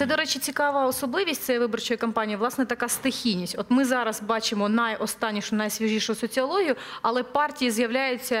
Це, до речі, цікава особливість цієї виборчої кампанії, власне, така стихійність. От ми зараз бачимо найостаннішу, найсвіжішу соціологію, але партії з'являються,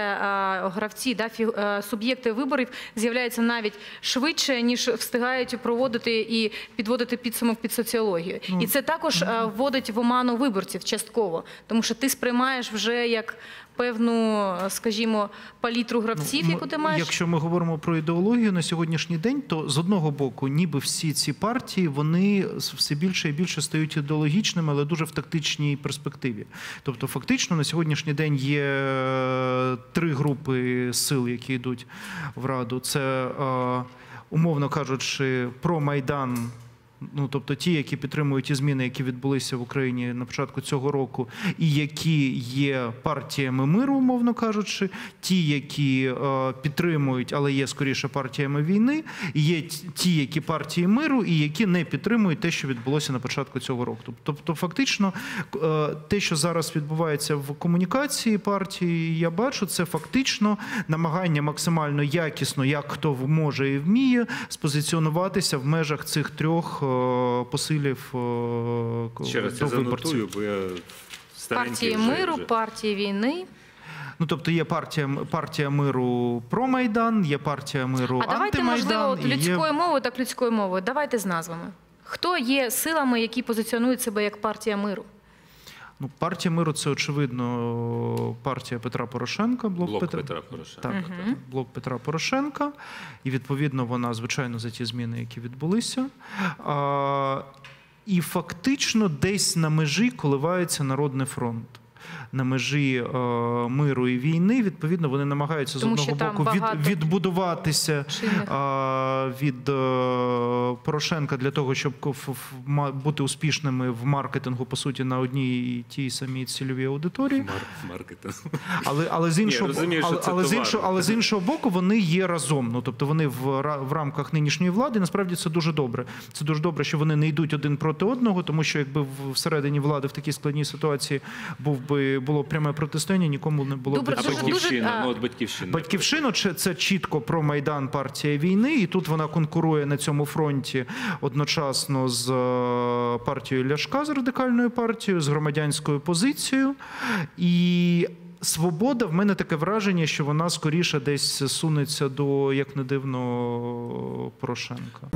гравці, да, фі- е, суб'єкти виборів з'являються навіть швидше, ніж встигають проводити і підводити підсумок під соціологію. І це також е, вводить в оману виборців частково, тому що ти сприймаєш вже як певну, скажімо, палітру гравців, Ну, яку ти маєш. Якщо ми говоримо про ідеологію на сьогоднішній день, то з одного боку, ніби всі ці партії вони все більше і більше стають ідеологічними, але дуже в тактичній перспективі. Тобто, фактично, на сьогоднішній день є е, три групи сил, які йдуть в раду. Це е, умовно кажучи, про майдан. Ну, тобто ті, які підтримують ті зміни, які відбулися в Україні на початку цього року, і які є партіями миру, умовно кажучи, ті, які е, підтримують, але є скоріше партіями війни, є ті, які партії миру, і які не підтримують те, що відбулося на початку цього року. Тобто, фактично, е, те, що зараз відбувається в комунікації партії, я бачу, це фактично намагання максимально якісно, як хто може і вміє, спозиціонуватися в межах цих трьох е, посилів е, Ще раз я виборців. занотую, бо я Партії вже, миру, вже. партії війни. Ну тобто є партія партія миру про майдан, є партія миру А давайте, можливо, людською є- людською мовою, так людською мовою. Давайте з назвами. Хто є силами, які позиціонують себе як партія миру? Ну, партія миру це очевидно партія Петра Порошенка, блок, Блок Петра. Петра Порошенка. Так, угу. блок Петра Порошенка. І відповідно вона, звичайно, за ті зміни, які відбулися. А, і фактично десь на межі коливається Народний фронт. На межі е, миру і війни, відповідно, вони намагаються Тому з одного боку від, відбудуватися а, від е, Порошенка для того, щоб ф- ф- бути успішними в маркетингу, по суті, на одній і тій самій цільовій аудиторії. Мар- маркетинг. Але, але, з іншого, розумію, але, але, з іншого, але з іншого боку, вони є разом. Ну, тобто вони в, в рамках нинішньої влади, насправді це дуже добре. Це дуже добре, що вони не йдуть один проти одного, тому що якби в- всередині влади в такій складній ситуації був би було пряме протистояння, нікому не було Добре, б цього. батьківщина, ну от батьківщина. Батьківщину це, це чітко про майдан партія війни, і тут вона конкурує на цьому фронті одночасно з е, партією Ляшка, з радикальною партією, з громадянською позицією. І свобода в мене таке враження, що вона скоріше десь сунеться до, як не дивно, Порошенка.